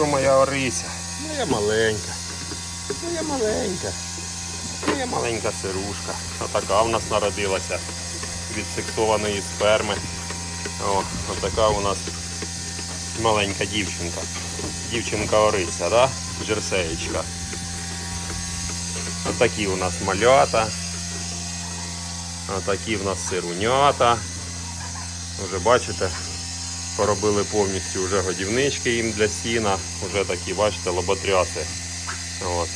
що моя Орися? Моя маленька. Моя маленька. Моя маленька сирушка. Отака в нас народилася від сексованої сперми. О, отака у нас маленька дівчинка. Дівчинка Орися, да? Джерсеєчка. Отакі у нас малята. Отакі в нас сирунята. Вже бачите, поробили повністю вже годівнички їм для сіна. Вже такі, бачите, лоботряси. От.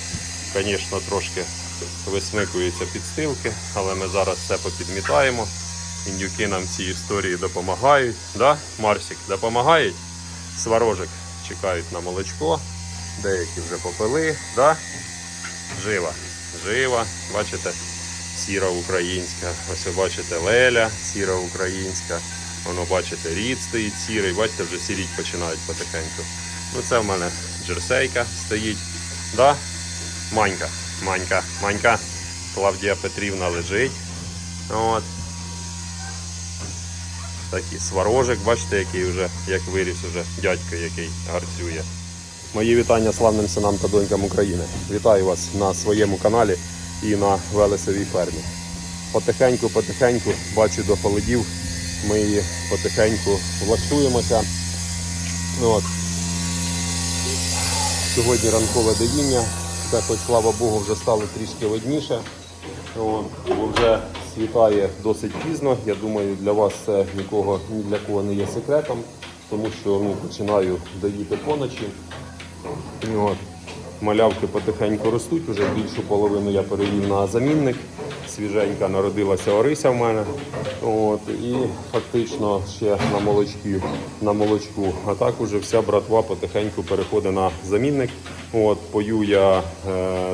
Звісно, трошки висмикуються підстилки, але ми зараз все попідмітаємо. Індюки нам в цій історії допомагають. Да? Марсик допомагають. Сварожик чекають на молочко. Деякі вже попили. Да? Жива. Жива. Бачите, сіра українська. Ось ви бачите Леля, сіра українська. Воно, бачите, рід стоїть сірий. Бачите, вже сіріть починають потихеньку. Ну це в мене джерсейка стоїть. Да? Манька, Манька, Манька. Клавдія Петрівна лежить. От. Такий сварожик, бачите, який вже, як виріс уже дядько, який гарцює. Мої вітання славним синам та донькам України. Вітаю вас на своєму каналі і на Велесовій фермі. Потихеньку, потихеньку, бачу до холодів. Ми її потихеньку влаштуємося. Ну, От. Сьогодні ранкове. Це, хоч слава Богу, вже стало трішки видніше. От, бо вже світає досить пізно. Я думаю, для вас це нікого ні для кого не є секретом, тому що ну, починаю доїти поночі. От. Малявки потихеньку ростуть, вже більшу половину я перевів на замінник. Свіженька народилася Орися в мене. От, і фактично ще на молочки, на молочку. А так уже вся братва потихеньку переходить на замінник. От, пою я е,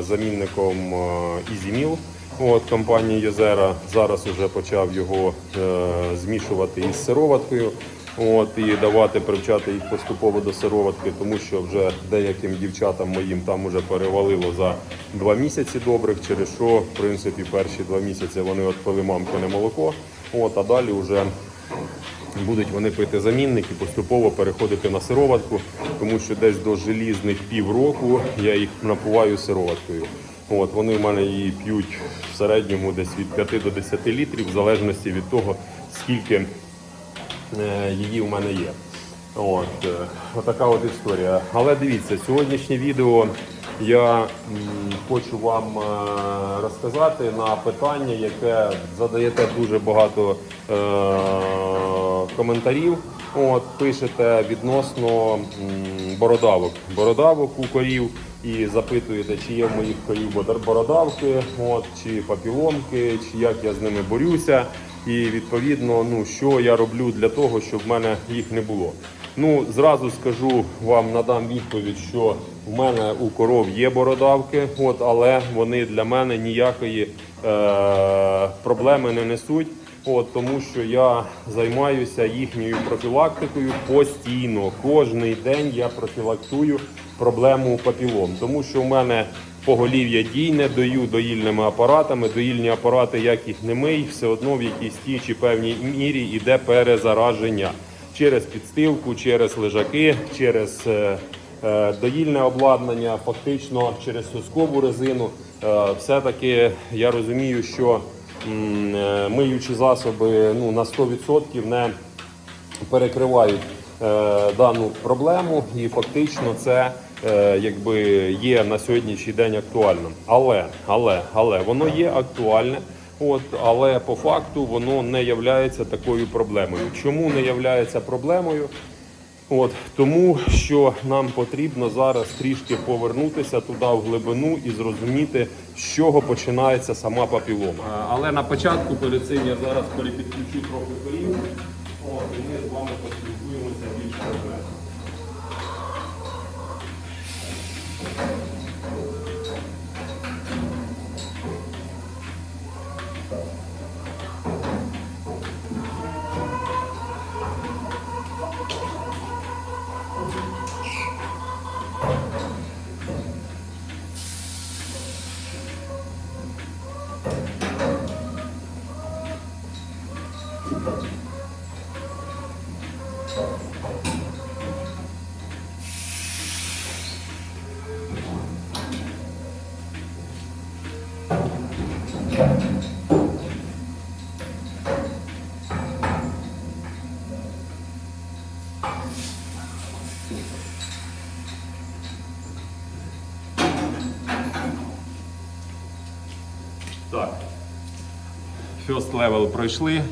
замінником е, Ізіміл от, компанії Йозера. Зараз вже почав його е, змішувати із сироваткою. От, і давати привчати їх поступово до сироватки, тому що вже деяким дівчатам моїм там вже перевалило за два місяці добрих, через що, в принципі, перші два місяці вони от пили мамкине молоко, от, а далі вже будуть вони пити замінник і поступово переходити на сироватку, тому що десь до желізних півроку я їх напуваю сироваткою. От, вони в мене її п'ють в середньому десь від 5 до 10 літрів, в залежності від того, скільки її в мене є. От, е, отака от історія. Але дивіться, сьогоднішнє відео я хочу вам е, розказати на питання, яке задаєте дуже багато е, коментарів. От, пишете відносно бородавок. Бородавок у корів і запитуєте, чи є в моїх корів бородавки, от, чи папіломки, чи як я з ними борюся. І відповідно, ну що я роблю для того, щоб в мене їх не було. Ну, зразу скажу вам, надам відповідь, що в мене у коров є бородавки, от, але вони для мене ніякої е- проблеми не несуть. От, тому що я займаюся їхньою профілактикою постійно. Кожний день я профілактую проблему папілом, тому що в мене поголів'я дійне, дою доїльними апаратами. Доїльні апарати, як їх не мий, все одно в якійсь тій чи певній мірі йде перезараження через підстилку, через лежаки, через е, е, доїльне обладнання, фактично через соскову резину. Е, все-таки я розумію, що миючі засоби ну, на 100% не перекривають е, дану проблему, і фактично це якби є на сьогоднішній день актуальним. Але, але, але воно є актуальне. От, але по факту воно не є такою проблемою. Чому не є проблемою? От тому, що нам потрібно зараз трішки повернутися туди в глибину і зрозуміти, з чого починається сама папілома. Але на початку перед цим я зараз перепідключу трохи корів. Так. First level пройшли,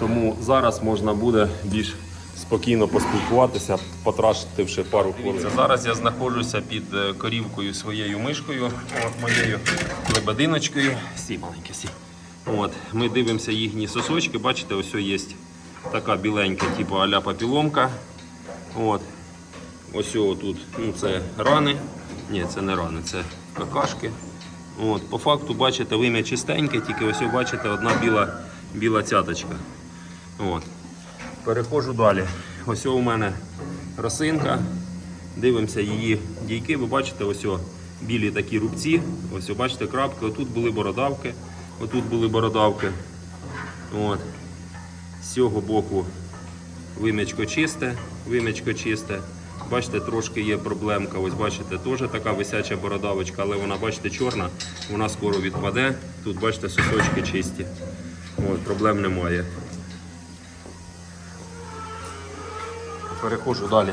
тому зараз можна буде більш спокійно поспілкуватися, потрашивши пару хвилин. Зараз я знаходжуся під е, корівкою своєю мишкою, от моєю лебединочкою. Сі, маленькі, сі. От, ми дивимося їхні сосочки. Бачите, ось є така біленька, типу аля папіломка. От. Ось тут ну, це рани. Ні, це не рани, це какашки. От, по факту, бачите, вим'я чистеньке, тільки ось бачите одна біла, біла цяточка. От. Переходжу далі. Ось у мене росинка. Дивимося її дійки. Ви бачите, ось білі такі рубці. Ось бачите крапки. Отут були бородавки. Отут були бородавки. От. З цього боку вим'ячко чисте, вим'ячко чисте. Бачите, трошки є проблемка. Ось бачите, теж така висяча бородавочка, але вона, бачите, чорна, вона скоро відпаде. Тут, бачите, сосочки чисті. От, проблем немає. Переходжу далі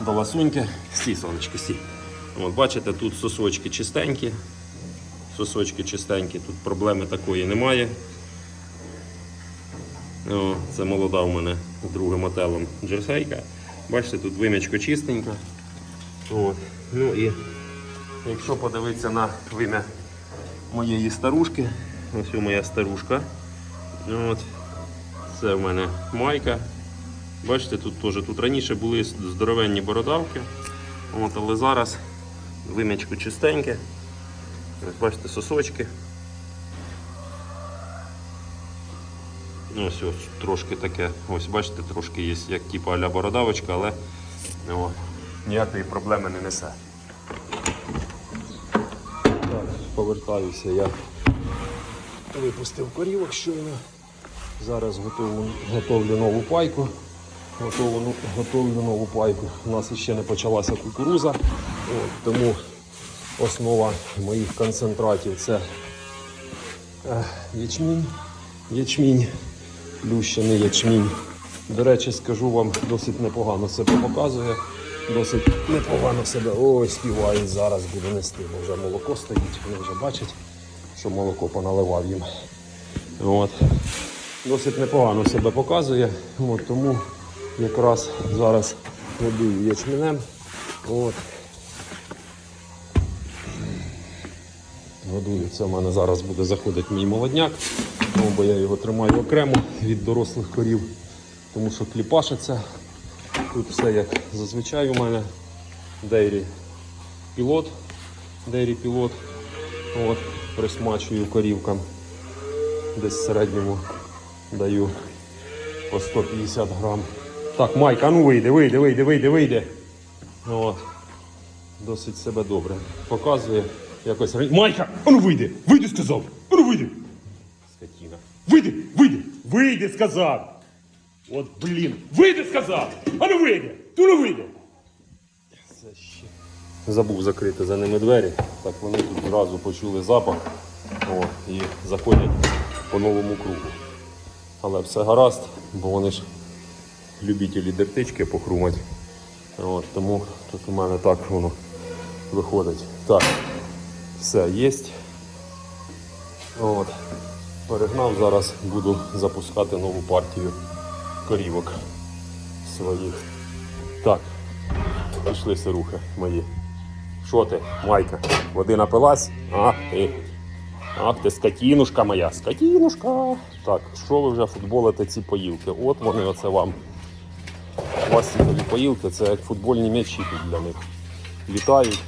до ласуньки. Стій, сонечки, стій. От, бачите, тут сосочки чистенькі. Сосочки чистенькі, тут проблеми такої немає. О, це молода у мене другим отелом джерсейка. Бачите, тут вим'ячко чистенько. От. Ну і якщо подивитися на вим'я моєї старушки, ось моя старушка. От. Це в мене майка. Бачите, тут теж тут раніше були здоровенні бородавки. От, але зараз вим'ячко чистеньке. Бачите, сосочки. Ось ось трошки таке, ось бачите, трошки є як типу аля бородавочка, але о, ніякої проблеми не несе. Так, повертаюся я. Випустив корівок щойно. Зараз готовлю, готовлю нову пайку. Готовлю, готовлю нову пайку. У нас ще не почалася кукуруза, от, тому основа моїх концентратів це е, ячмінь. Ячмінь, плющений ячмінь. До речі, скажу вам, досить непогано себе показує. Досить непогано себе. Ой, співають зараз буде нести. Бо вже молоко стоїть, вони вже бачать, що молоко поналивав їм. От. Досить непогано себе показує. От, тому якраз зараз годую ячменем. От. Годую. Це в мене зараз буде заходити мій молодняк, ну, бо я його тримаю окремо від дорослих корів, тому що кліпашиться. Тут все як зазвичай у мене. Дейрі пілот. Дейрі пілот. От, присмачую корівкам. Десь в середньому даю по 150 грам. Так, Майка, ну вийди, вийди, вийди, вийди, вийди. От. Досить себе добре показує. Якось Майка, а ну вийди! Вийди, сказав! Вийди! Вийди! Вийди, сказав! От блін! Вийди, сказав! А ну вийди! Ну ну вийди! Це ще. Забув закрити за ними двері. Так вони тут одразу почули запах О, і заходять по новому кругу. Але все гаразд, бо вони ж любителі дертички похрумать. От, тому тут у мене так воно виходить. Так, все є. От. Перегнав, зараз буду запускати нову партію корівок своїх. Так, пішли сирухи мої. Що ти, Майка? Води напилась? Ах ти. Ах ти скотінушка моя, скотінушка. Так, що ви вже футболите ці поїлки? От вони оце вам. Пластикові поїлки, це як футбольні м'ячі тут для них. Літають.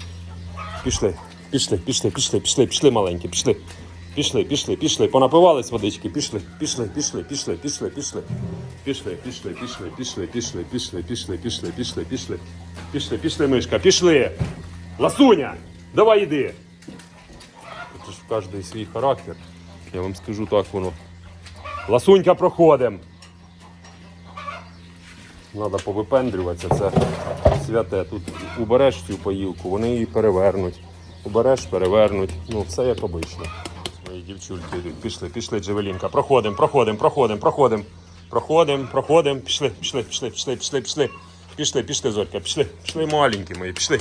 Пішли, пішли, пішли, пішли, пішли, пішли маленькі, пішли. Пішли, пішли, пішли, понапивались водички, пішли, пішли, пішли, пішли, пішли, пішли. Пішли, пішли, пішли, пішли, пішли, пішли, пішли, пішли, пішли, пішли. Пішли, пішли, мишка, пішли. Ласуня, давай іди. Це ж кожний свій характер. Я вам скажу так воно. Ласунька проходим. Треба повипендрюватися, це святе. Тут убереш цю поїлку, вони її перевернуть. Убереш, перевернуть. Ну, все як обично. Мої дівчульки йдуть. Пішли, пішли, Джевелінка. Проходимо, проходимо, проходимо, проходимо. Проходимо, проходимо. Пішли, пішли, пішли, пішли, пішли, пішли. Пішли, пішли, Зорька, пішли. Пішли маленькі мої, пішли.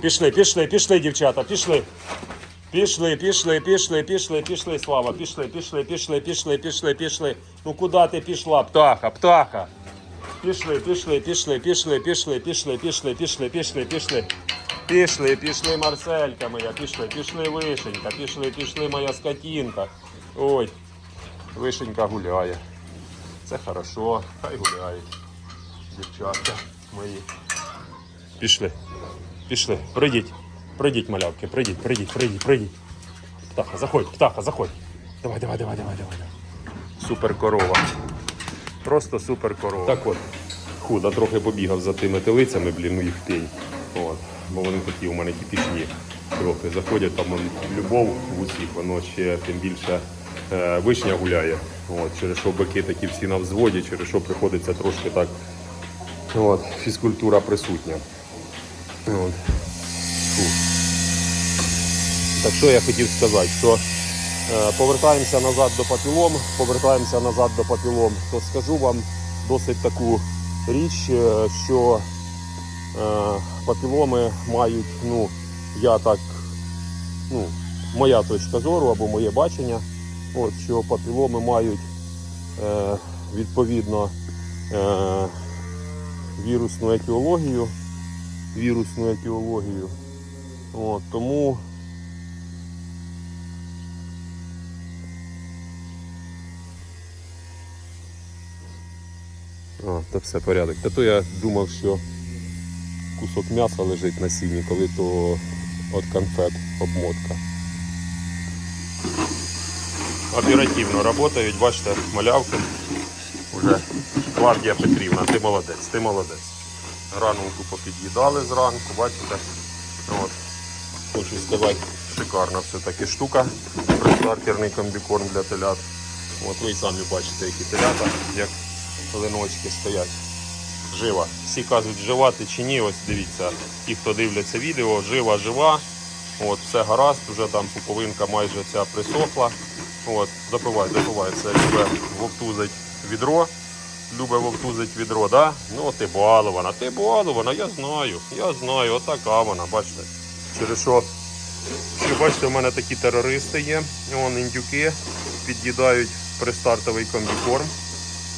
Пішли, пішли, пішли, дівчата, пішли. Пішли, пішли, пішли, пішли, пішли, Слава, пішли, пішли, пішли, пішли, пішли, пішли. Ну куди ти пішла, птаха, птаха? Пішли, пішли, пішли, пішли, пішли, пішли, пішли, пішли, пішли, пішли. Пішли, пішли, Марселька моя, пішли, пішли, вишенька, пішли, пішли, моя скотінка. Ой, вишенька гуляє. Це хорошо, хай гуляють. Дівчатка мої. Пішли, пішли, прийдіть, прийдіть, малявки, прийдіть, прийдіть, прийдіть, прийдіть. Птаха, заходь, птаха, заходь. Давай, давай, давай, давай, давай. Супер корова. Просто супер корова. Так от, худа трохи побігав за тими телицями, блін, ну їх пень. От. Бо вони такі у мене кипішні трохи. Заходять там любов в усіх, воно ще тим більше е, вишня гуляє. От, через що бики такі всі на взводі, через що приходиться трошки так. От, фізкультура присутня. От. Так що я хотів сказати, що е, повертаємося назад до папілом, повертаємося назад до папілом, то скажу вам досить таку річ, е, що папіломи мають, ну, я так, ну, моя точка зору або моє бачення, от, що папіломи мають е, відповідно е, вірусну етіологію, вірусну етіологію. От, тому А, то все порядок. Та то я думав, що кусок м'яса лежить на сіні, коли то від конфет обмотка. Оперативно працюють, бачите, малявки. Уже Клавдія Петрівна, ти молодець, ти молодець. Гранулку попід'їдали зранку, бачите. От. Хочу сказати, шикарна все-таки штука. Предстартерний комбікорм для телят. От ви й самі бачите, які телята, як линочки стоять. Жива. Всі кажуть, жива ти чи ні, ось дивіться, ті, хто дивляться відео, жива, жива. От, все гаразд, вже там пуповинка майже ця присохла. От, запивай, запивай, це любе вовтузить відро. Любе вовтузить відро, да? Ну ти балована, ти балована, я знаю, я знаю, отака вона, бачите. Через що, що бачите, у мене такі терористи є, вон індюки під'їдають пристартовий комбікорм.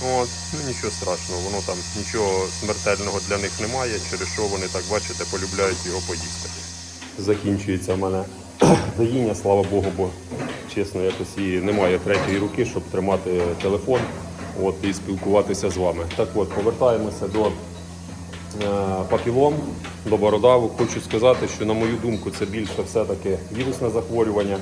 От, ну нічого страшного, воно там нічого смертельного для них немає, через що вони так бачите, полюбляють його поїсти. Закінчується в мене доїння, слава Богу, бо чесно, якось і немає третьої руки, щоб тримати телефон от, і спілкуватися з вами. Так от, повертаємося до е, папілом, до бородавок. Хочу сказати, що на мою думку це більше все-таки вірусне захворювання.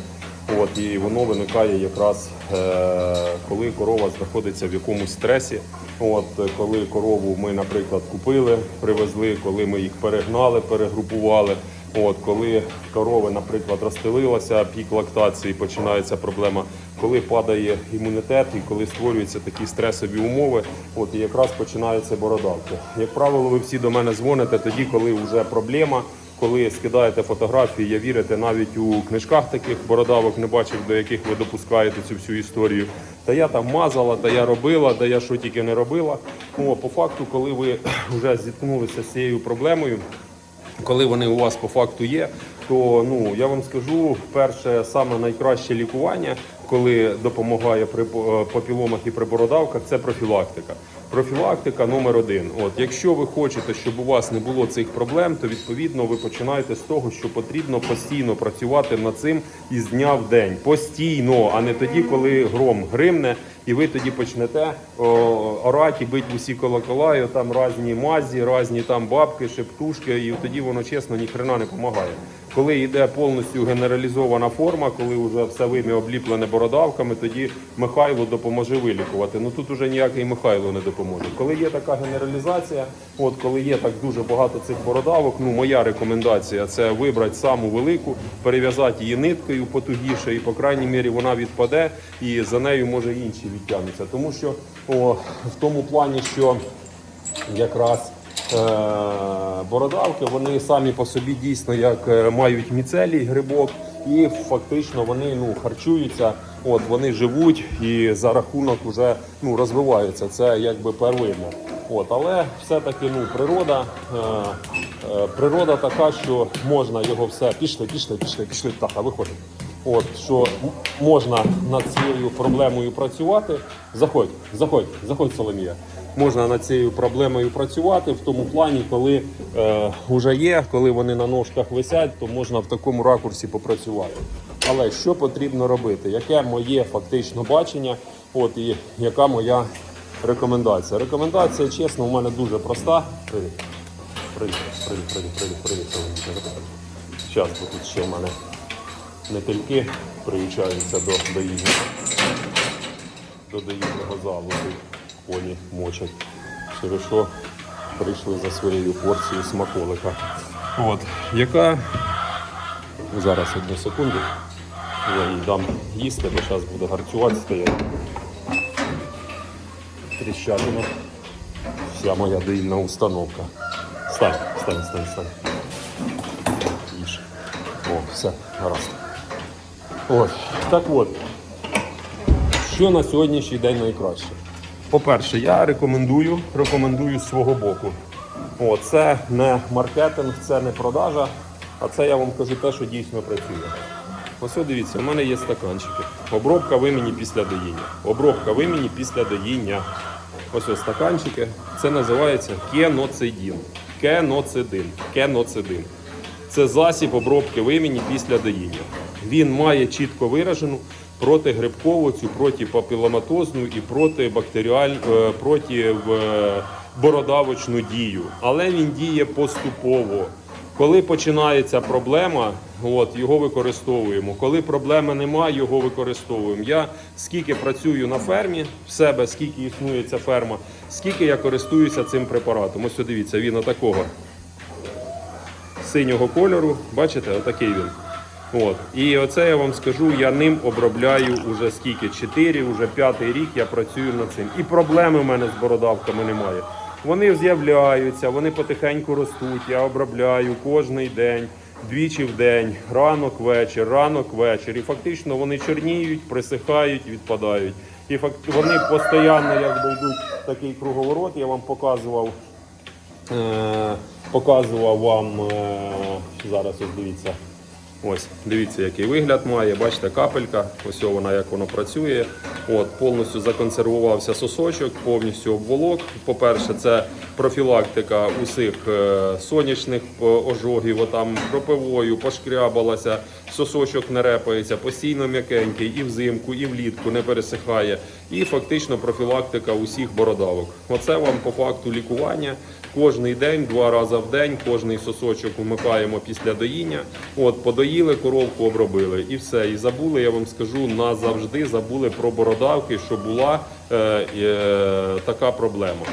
От, і воно виникає якраз е, коли корова знаходиться в якомусь стресі. От, коли корову ми, наприклад, купили, привезли, коли ми їх перегнали, перегрупували. От, коли корова, наприклад, розстелилася, пік лактації, починається проблема, коли падає імунітет і коли створюються такі стресові умови, от і якраз починаються бородавки. Як правило, ви всі до мене дзвоните тоді, коли вже проблема. Коли скидаєте фотографії, я вірите, навіть у книжках таких бородавок не бачив, до яких ви допускаєте цю всю історію. Та я там мазала, та я робила, та я що тільки не робила. О, по факту, коли ви вже зіткнулися з цією проблемою, коли вони у вас по факту є, то ну я вам скажу, перше саме найкраще лікування, коли допомагає при по- папіломах і при бородавках, це профілактика. Профілактика номер один. От, якщо ви хочете, щоб у вас не було цих проблем, то відповідно ви починаєте з того, що потрібно постійно працювати над цим із дня в день. Постійно, а не тоді, коли гром гримне, і ви тоді почнете о, орати, бити усі колокола, і там різні мазі, різні там бабки, шептушки, і тоді воно чесно ніхрена не допомагає. Коли йде повністю генералізована форма, коли вже все вим'я обліплене бородавками, тоді Михайло допоможе вилікувати. Ну тут уже ніякий Михайло не допоможе. Коли є така генералізація, от коли є так дуже багато цих бородавок, ну моя рекомендація це вибрати саму велику, перев'язати її ниткою потугіше, і по крайній мірі вона відпаде, і за нею може інші відтягнуться. Тому що о, в тому плані, що якраз бородавки, вони самі по собі дійсно як е, мають міцелій грибок, і фактично вони ну, харчуються, от, вони живуть і за рахунок вже ну, розвиваються. Це якби первинно. От, але все-таки ну, природа, е, е, природа така, що можна його все. Пішли, пішли, пішли, пішли, птаха, виходимо. От, що можна над цією проблемою працювати. Заходь, заходь, заходь, Соломія. Можна над цією проблемою працювати в тому плані, коли е, вже є, коли вони на ножках висять, то можна в такому ракурсі попрацювати. Але що потрібно робити? Яке моє фактично бачення? От і яка моя рекомендація? Рекомендація, чесно, у мене дуже проста. Привіт. Привіт, привіт, привіт, привіт, привіт, Зараз, тут ще в мене метельки приїжджаються до доїння. До залу коні мочать. Через прийшли за своєю порцією смаколика. От, яка зараз одну секунду. Я їй дам їсти, бо зараз буду гарчувати стояти. Тріщатина. Вся моя доїльна установка. Стань, стань, стань, стань. Їж. О, все, гаразд. Ось, так от. Що на сьогоднішній день найкраще? По-перше, я рекомендую, рекомендую з свого боку. О, це не маркетинг, це не продажа, а це я вам кажу те, що дійсно працює. Ось дивіться, у мене є стаканчики. Обробка вимені після доїння. Обробка вимені після доїння. Ось ось стаканчики. Це називається кеноцидін. Кеноцидин. Кеноцидин. Це засіб обробки вимені після доїння. Він має чітко виражену протигрибкову, цю протипапіломатозну і протибактеріаль, е, проти е, бородавочну дію. Але він діє поступово. Коли починається проблема, от його використовуємо. Коли проблеми немає, його використовуємо. Я скільки працюю на фермі в себе, скільки існує ця ферма, скільки я користуюся цим препаратом. Ось дивіться, він отакого синього кольору. Бачите, отакий він. От. І оце я вам скажу, я ним обробляю уже скільки? 4, уже п'ятий рік я працюю над цим. І проблеми в мене з бородавками немає. Вони з'являються, вони потихеньку ростуть. Я обробляю кожний день, двічі в день, ранок, вечір, ранок, вечір. І фактично вони чорніють, присихають, відпадають. І факт вони постійно йдуть в такий круговорот. Я вам показував Е, показував вам е, зараз ось дивіться. Ось, дивіться, який вигляд має. Бачите, капелька. Ось вона як воно працює. От, повністю законсервувався сосочок, повністю обволок. По-перше, це профілактика усіх е, сонячних е, ожогів, отам кропивою, пошкрябалася, сосочок не репається, постійно м'якенький, і взимку, і влітку не пересихає. І фактично профілактика усіх бородавок. Оце вам по факту лікування. Кожний день, два рази в день, кожний сосочок умикаємо після доїння. От, подоїли, коровку обробили і все. І забули, я вам скажу, назавжди забули про бородавки, що була е, е, така проблема.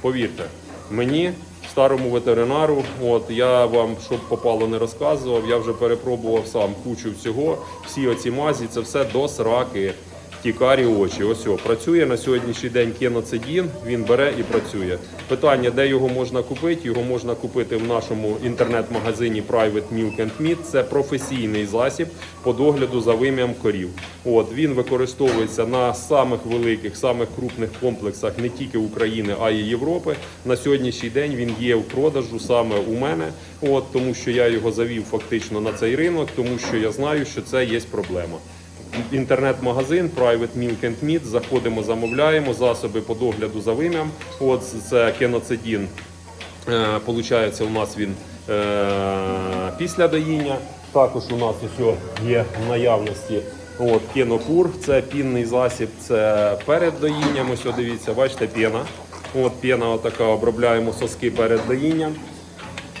Повірте, мені, старому ветеринару, от я вам, щоб попало, не розказував, я вже перепробував сам кучу всього. Всі оці мазі, це все до сраки. Ті карі очі. Ось о, працює на сьогоднішній день кеноцидін, він бере і працює. Питання, де його можна купити? Його можна купити в нашому інтернет-магазині Private Milk and Meat. Це професійний засіб по догляду за вим'ям корів. От він використовується на самих великих, самих крупних комплексах не тільки України, а й Європи. На сьогоднішній день він є в продажу саме у мене. От тому, що я його завів фактично на цей ринок, тому що я знаю, що це є проблема інтернет-магазин Private Milk and Meat. Заходимо, замовляємо засоби по догляду за вим'ям. От це кеноцидін. Е, Получається, у нас він е, після доїння. Також у нас ось є в наявності от, кенопур, це пінний засіб, це перед доїнням. Ось дивіться, бачите, пена. От пена отака, обробляємо соски перед доїнням.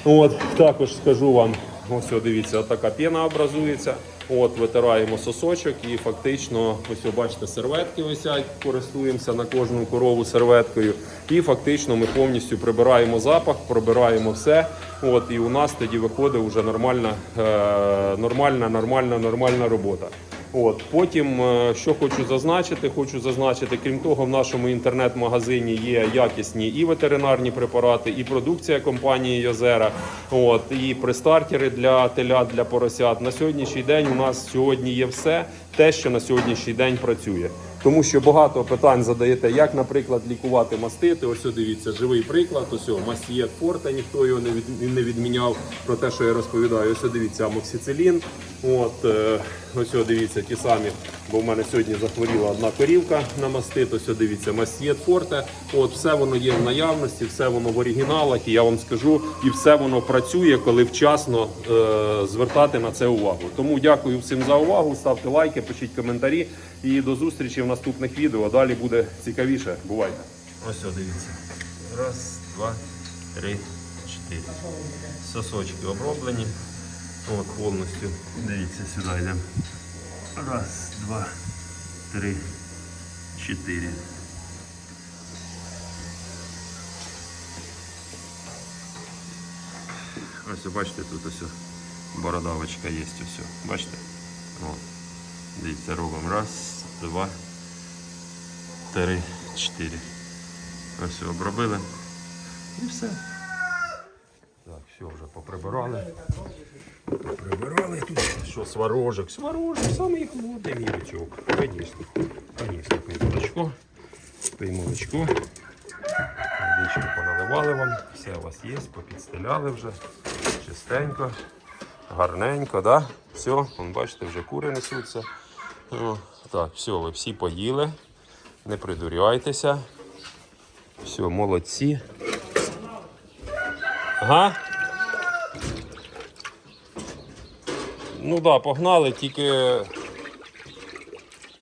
От, також скажу вам, ось дивіться, отака пена образується. От, витираємо сосочок і фактично, ось ви бачите, серветки висять, користуємося на кожну корову серветкою. І фактично ми повністю прибираємо запах, прибираємо все. От, і у нас тоді виходить вже нормальна, е, нормальна, нормальна, нормальна робота. От потім, е, що хочу зазначити, хочу зазначити, крім того, в нашому інтернет-магазині є якісні і ветеринарні препарати, і продукція компанії Йозера. От і пристартери для телят, для поросят. На сьогоднішній день у нас сьогодні є все те, що на сьогоднішній день працює. Тому що багато питань задаєте, як, наприклад, лікувати мастити. Ось дивіться, живий приклад. Ось мастієт форте, ніхто його не, від, не відміняв про те, що я розповідаю. Ось дивіться, амоксицилін. От, е, ось дивіться, ті самі, бо в мене сьогодні захворіла одна корівка на мастит. Ось дивіться, мастієт форте. От, все воно є в наявності, все воно в оригіналах, і я вам скажу, і все воно працює, коли вчасно е, звертати на це увагу. Тому дякую всім за увагу. Ставте лайки, пишіть коментарі. І до зустрічі в наступних відео. Далі буде цікавіше. Бувайте. Ось дивіться. Раз, два, три, чотири. Сосочки оброблені. От повністю. Дивіться, сюди йдемо. Раз, два, три, чотири. Ось бачите, тут ось бородавочка є. Ось. Бачите? От. Дивіться, робимо. Раз, два, три, чотири. Ось обробили. І все. Все вже поприбирали. Поприбирали тут. Що, сварожок? Сварожок, самий холодний. Звісно. Звісно, пий молочко. Пий молочко. Водичку поналивали вам. Все у вас є, попідстеляли вже. Чистенько. Гарненько, да? Все, вон, бачите, вже кури несуться. О, так, все, ви всі поїли. Не придуряйтеся. Все, молодці. Ага. Ну так, да, погнали, тільки